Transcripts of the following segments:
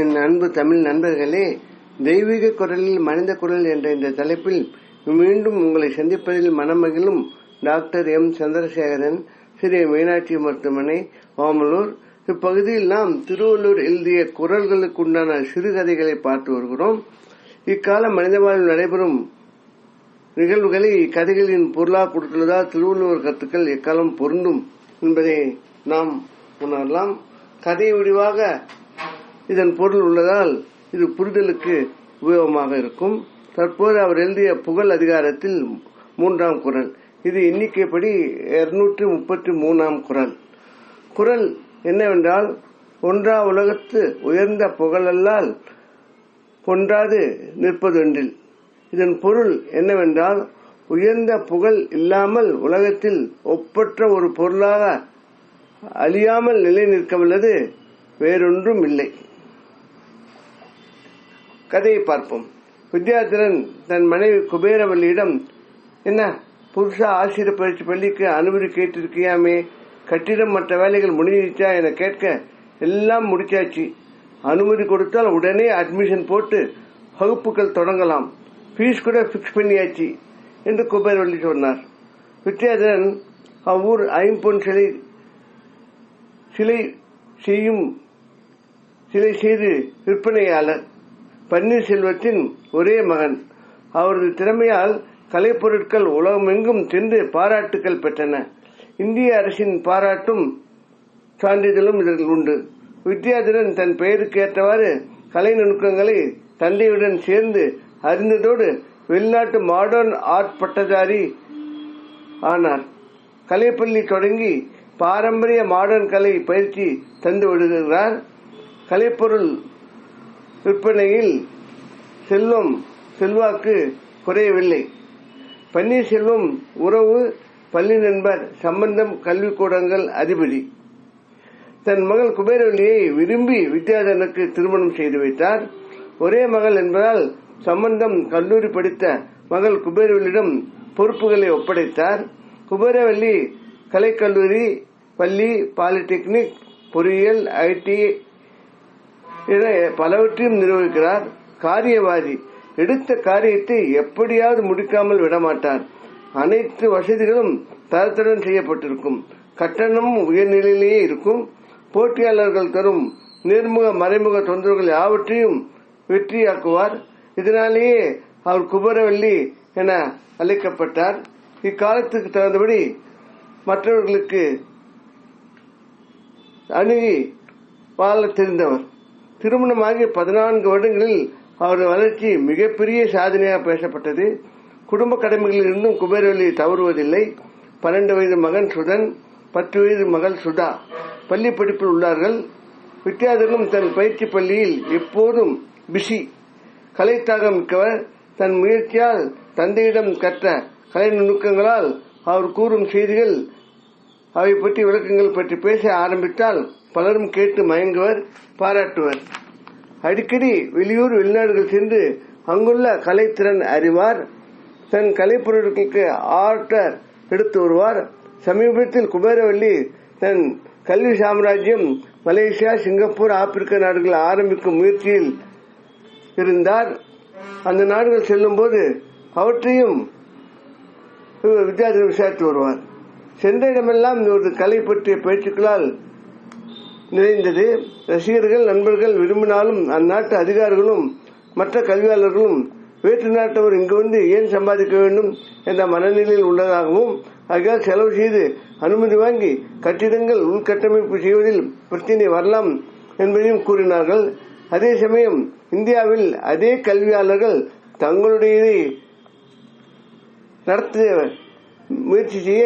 என் அன்பு தமிழ் நண்பர்களே தெய்வீக குரலில் மனித குரல் என்ற இந்த தலைப்பில் மீண்டும் உங்களை சந்திப்பதில் மனமகிழும் டாக்டர் எம். சந்திரசேகரன் ஸ்ரீ மீனாட்சி மருத்துவமனை ஓமலூர் இப்பகுதியில் நாம் திருவள்ளூர் எழுதிய குரல்களுக்கு உண்டான சிறுகதைகளை பார்த்து வருகிறோம். இக்கால மனித வாழ்வில் நடைபெறும் நிகழ்வுகளை இக்கதைகளின் பொருளாக கொடுத்துள்ளதால் திருவள்ளுவர் கருத்துக்கள் எக்காலம் பொருந்தும் என்பதை நாம் உணரலாம். கதை விடிவாக இதன் பொருள் உள்ளதால் இது புரிதலுக்கு உபயோகமாக இருக்கும். தற்போது அவர் எழுதிய புகழ் அதிகாரத்தில் மூன்றாம் குரல். இது எண்ணிக்கைப்படி இருநூற்றி முப்பத்தி மூணாம் குரல். குரல் என்னவென்றால் ஒன்றா உலகத்து உயர்ந்த புகழல்லால் கொன்றாது நிற்பதொன்றில். இதன் பொருள் என்னவென்றால் உயர்ந்த புகழ் இல்லாமல் உலகத்தில் ஒப்பற்ற ஒரு பொருளாக அழியாமல் நிலை நிற்கவல்லது வேறொன்றும் இல்லை. கதையை பார்ப்போம். வித்யாதரன் தன் மனைவி குபேரவல்லியிடம் என்ன புதுசா ஆசிரியர் பயிற்சி பள்ளிக்கு அனுமதி கேட்டிருக்கியாமே? கட்டிடம் மற்ற வேலைகள் முடிஞ்சிச்சா என கேட்க எல்லாம் முடிச்சாச்சு. அனுமதி கொடுத்தால் உடனே அட்மிஷன் போட்டு வகுப்புகள் தொடங்கலாம். ஃபீஸ் கூட பிக்ஸ் பண்ணியாச்சு என்று குபேரவல்லி சொன்னார். வித்யாதரன் அவ்வூர் ஐம்பொன் சிலை சிலை செய்யும் சிலை செய்து விற்பனையாளர். பன்னீர்செல்வத்தின் ஒரே மகன். அவரது திறமையால் கலைப்பொருட்கள் உலகமெங்கும் சென்று பாராட்டுகள் பெற்றன. இந்திய அரசின் பாராட்டும் சான்றிதழும் இதில் உண்டு. வித்யாதரன் தன் பெயருக்கு ஏற்றவாறு கலை நுணுக்கங்களை தந்தையுடன் சேர்ந்து அறிந்ததோடு வெளிநாட்டு மாடர்ன் ஆர்ட் பட்டதாரி ஆனார். கலைப்பள்ளி தொடங்கி பாரம்பரிய மாடர்ன் கலை பயிற்சி தந்து விடுகிறார். கலைப்பொருள் விற்பனையில் செல்வம் செல்வாக்கு குறையவில்லை. பன்னீர்செல்வம் உறவு பள்ளி நண்பர் சம்பந்தம் கல்விக்கூடங்கள் அதிபதி. தன் மகள் குபேரவல்லியை விரும்பி வித்யாதனுக்கு திருமணம் செய்து வைத்தார். ஒரே மகள் என்பதால் சம்பந்தம் கல்லூரி படித்த மகள் குபேரவல்லியிடம் பொறுப்புகளை ஒப்படைத்தார். குபேரவல்லி கலைக்கல்லூரி பள்ளி பாலிடெக்னிக் பொறியியல் ஐடி என பலவற்றையும் நிர்வகிக்கிறார் காரியவாதி. எடுத்த காரியத்தை எப்படியாவது முடிக்காமல் விடமாட்டார். அனைத்து வசதிகளும் தரத்துடன் செய்யப்பட்டிருக்கும். கட்டணமும் உயர்நிலையிலேயே இருக்கும். போட்டியாளர்கள் தரும் நேர்முக மறைமுக தொந்தரவுகள் யாவற்றையும் வெற்றியாக்குவார். இதனாலேயே அவர் குபரவல்லி என அழைக்கப்பட்டார். இக்காலத்துக்கு தகுந்தபடி மற்றவர்களுக்கு அணுகி வாழ தெரிந்தவர். திருமணமாகி பதினான்கு வருடங்களில் அவரது வளர்ச்சி மிகப்பெரிய சாதனையாக பேசப்பட்டது. குடும்ப கடமைகளில் இருந்தும் குபேரவெளி தவறுவதில்லை. பன்னெண்டு வயது மகன் சுதன் பத்து வயது மகள் சுதா. பள்ளி படிப்பில் உள்ளார்கள். வித்யாதரனும் தன் பயிற்சி பள்ளியில் எப்போதும் பிஸி. கலைத்தாகம் மிக்கவர். தன் முயற்சியால் தந்தையிடம் கற்ற கலை நுணுக்கங்களால் அவர் கூறும் செய்திகள் அவை பற்றி விளக்கங்கள் பற்றி பேச ஆரம்பித்தால் பலரும் கேட்டு மயங்குவர் பாராட்டுவர். அடிக்கடி வெளியூர் வெளிநாடுகள் சென்று அங்குள்ள கலைத்திறன் அறிவார். தன் கலைப்பொருட்களுக்கு ஆர்டர் எடுத்து வருவார். சமீபத்தில் குபேரவல்லி தன் கல்வி சாம்ராஜ்யம் மலேசியா சிங்கப்பூர் ஆப்பிரிக்க நாடுகள் ஆரம்பிக்கும் முயற்சியில் இருந்தார். அந்த நாடுகள் செல்லும் போது அவற்றையும் வித்தியாசம் விசாரித்து வருவார். சென்ற இடமெல்லாம் இவரது கலை பற்றிய பேச்சுக்களால் நிறைந்தது. ரசிகர்கள் நண்பர்கள் விரும்பினாலும் அந்நாட்டு அதிகாரிகளும் மற்ற கல்வியாளர்களும் வேற்று நாட்டவர் இங்கு வந்து ஏன் சம்பாதிக்க வேண்டும் என்ற மனநிலையில் உள்ளதாகவும் ஆகையால் செலவு செய்து அனுமதி வாங்கி கட்டிடங்கள் உள்கட்டமைப்பு செய்வதில் பிரச்சனை வரலாம் என்பதையும் கூறினார்கள். அதே சமயம் இந்தியாவில் அதே கல்வியாளர்கள் தங்களுடையதை நடத்த முயற்சி செய்ய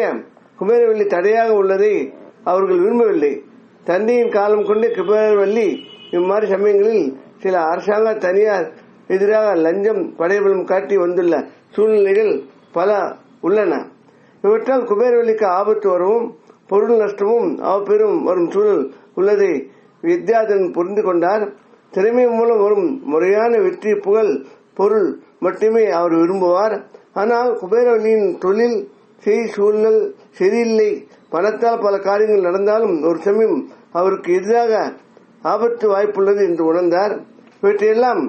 குபேரவல்லி தடையாக உள்ளதை அவர்கள் விரும்பவில்லை. தந்தையின் காலம் கொண்டு குபேரவல்லி இம்மாதிரி சமயங்களில் சில அரசாங்க தனியார் எதிராக லஞ்சம் படைபலம் காட்டி வந்துள்ள சூழ்நிலைகள் பல உள்ளன. இவற்றால் குபேரவல்லிக்கு ஆபத்து வரவும் பொருள் நஷ்டமும் அவப்பெரும் வரும் சூழல் உள்ளதை வித்யாதன் புரிந்து கொண்டார். திறமை மூலம் வரும் முறையான வெற்றி புகழ் பொருள் மட்டுமே அவர் விரும்புவார். ஆனால் குபேரவல்லியின் தொழில் செய் சூழல் சரியில்லை பணத்தால் பல காரியங்கள் நடந்தாலும் ஒரு சமயம் அவருக்கு எதிராக ஆபத்து வாய்ப்புள்ளது என்று உணர்ந்தார். இவற்றையெல்லாம்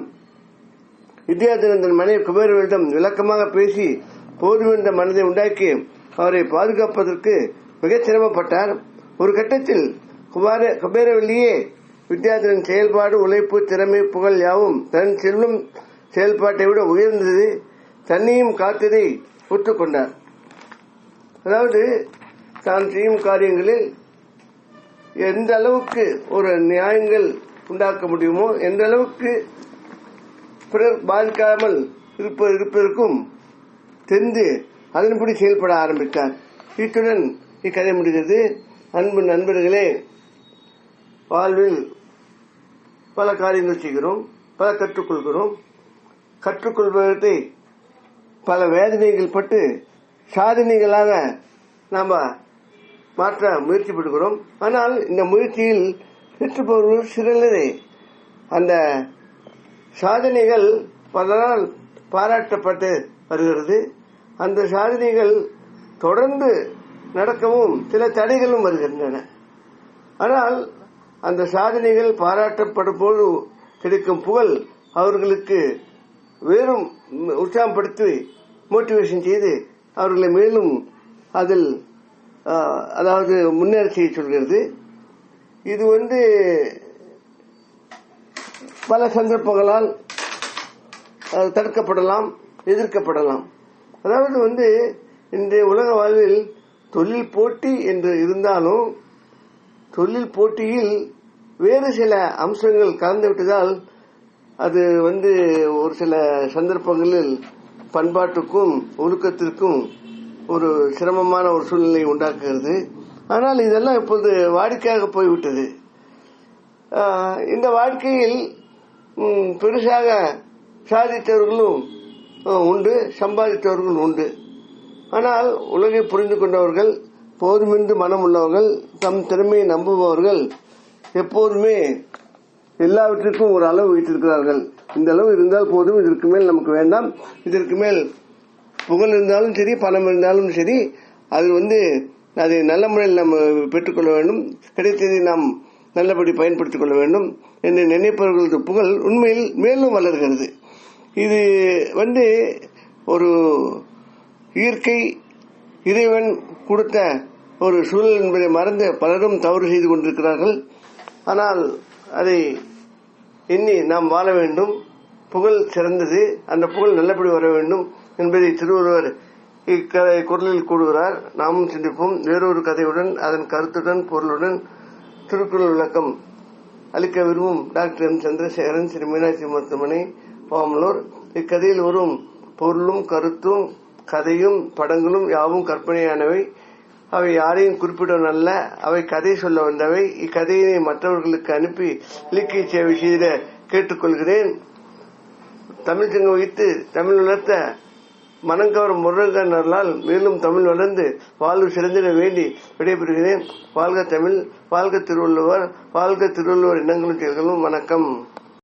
வித்யாதரன் தன் மனைவி குபேரவரிடம் விளக்கமாக பேசி போதுமென்ற மனதை உண்டாக்கி அவரை பாதுகாப்பதற்கு மிகச் சிரமப்பட்டார். ஒரு கட்டத்தில் குமார குபேரவல்லியே வித்யாதரன் செயல்பாடு உழைப்பு திறமை புகழ் யாவும் தன் செல்லும் செயல்பாட்டை விட உயர்ந்தது. தன்னையும் காத்ததை ஒத்துக்கொண்டார். அதாவது தான் செய்யும் காரியங்களில் எந்த அளவுக்கு ஒரு நியாயங்கள் உண்டாக்க முடியுமோ எந்த அளவுக்கு பிறர் பாதிக்காமல் இருப்ப இருப்பதற்கும் தெரிந்து அதன்படி செயல்பட ஆரம்பித்தார். இத்துடன் இக்கதை முடிகிறது அன்பு நண்பர்களே வாழ்வில் பல காரியங்கள் செய்கிறோம் பல கற்றுக்கொள்கிறோம். கற்றுக்கொள்வதை பல வேதனைகள் பட்டு சாதனைகளாக நாம் மாற்ற முயற்சி பெறுகிறோம் ஆனால் இந்த முயற்சியில் பெற்றுப்பவர்கள் பெறுவோர் சிறந்ததே. அந்த சாதனைகள் பலரால் பாராட்டப்பட்டு வருகிறது. அந்த சாதனைகள் தொடர்ந்து நடக்கவும் சில தடைகளும் வருகின்றன. ஆனால் அந்த சாதனைகள் பாராட்டப்படும் போது கிடைக்கும் புகழ் அவர்களுக்கு வேறும் உற்சாகப்படுத்தி மோட்டிவேஷன் செய்து அவர்களை மேலும் அதில் அதாவது முன்னேற செய்ய சொல்கிறது. இது வந்து பல சந்தர்ப்பங்களால் அது தடுக்கப்படலாம் எதிர்க்கப்படலாம். அதாவது வந்து இன்றைய உலக வாழ்வில் தொழில் போட்டி என்று இருந்தாலும் தொழில் போட்டியில் வேறு சில அம்சங்கள் கலந்து விட்டதால் அது வந்து ஒரு சில சந்தர்ப்பங்களில் பண்பாட்டுக்கும் ஒழுக்கத்திற்கும் ஒரு சிரமமான ஒரு சூழ்நிலை உண்டாக்குகிறது. ஆனால் இதெல்லாம் இப்போது வாடிக்கையாக போய்விட்டது. இந்த வாழ்க்கையில் பெருசாக சாதித்தவர்களும் உண்டு சம்பாதித்தவர்களும் உண்டு. ஆனால் உலகை புரிந்து கொண்டவர்கள் போதுமென்று மனம் உள்ளவர்கள் தம் திறமையை நம்புபவர்கள் எப்போதுமே எல்லாவற்றிற்கும் ஒரு அளவு வைத்திருக்கிறார்கள். இந்த அளவு இருந்தால் போதும் இதற்கு மேல் நமக்கு வேண்டாம். இதற்கு மேல் புகழ் இருந்தாலும் சரி பணம் இருந்தாலும் சரி அது வந்து அதை நல்ல முறையில் நம்ம பெற்றுக்கொள்ள வேண்டும். கிடைத்ததை நாம் நல்லபடி பயன்படுத்திக் கொள்ள வேண்டும் என்று நினைப்பவர்களது புகழ் உண்மையில் மேலும் வளர்கிறது. இது வந்து ஒரு இயற்கை இறைவன் கொடுத்த ஒரு சூழல் என்பதை மறந்து பலரும் தவறு செய்து கொண்டிருக்கிறார்கள். ஆனால் அதை எண்ணி நாம் வாழ வேண்டும். புகழ் சிறந்தது. அந்த புகழ் நல்லபடி வர வேண்டும் என்பதை திருவள்ளுவர் இக்கதை குரலில் கூடுகிறார் நாமும் சிந்திப்போம். வேறொரு கதையுடன் அதன் கருத்துடன் பொருளுடன் திருக்குறள் விளக்கம் அளிக்க விரும்பும் டாக்டர் எம். சந்திரசேகரன் ஸ்ரீ மீனாட்சி மருத்துவமனை பாமலூர். இக்கதையில் வரும் பொருளும் கருத்தும் கதையும் படங்களும் யாவும் கற்பனையானவை. அவை யாரையும் குறிப்பிடவல்ல அவை கதை சொல்ல வந்தவை. இக்கதையினை மற்றவர்களுக்கு அனுப்பி இலக்கிய சேவை செய்த கேட்டுக்கொள்கிறேன். தமிழ் சங்கம் வைத்து தமிழ் வளர்த்த மனங்கவரும் முருகனர்களால் மேலும் தமிழ் வளர்ந்து வாழ்வு சிறந்திட வேண்டி விடைபெறுகிறேன். வாழ்க தமிழ் வாழ்க திருவள்ளுவர் வாழ்க திருவள்ளுவர் இனங்களும் செயல்களும். வணக்கம்.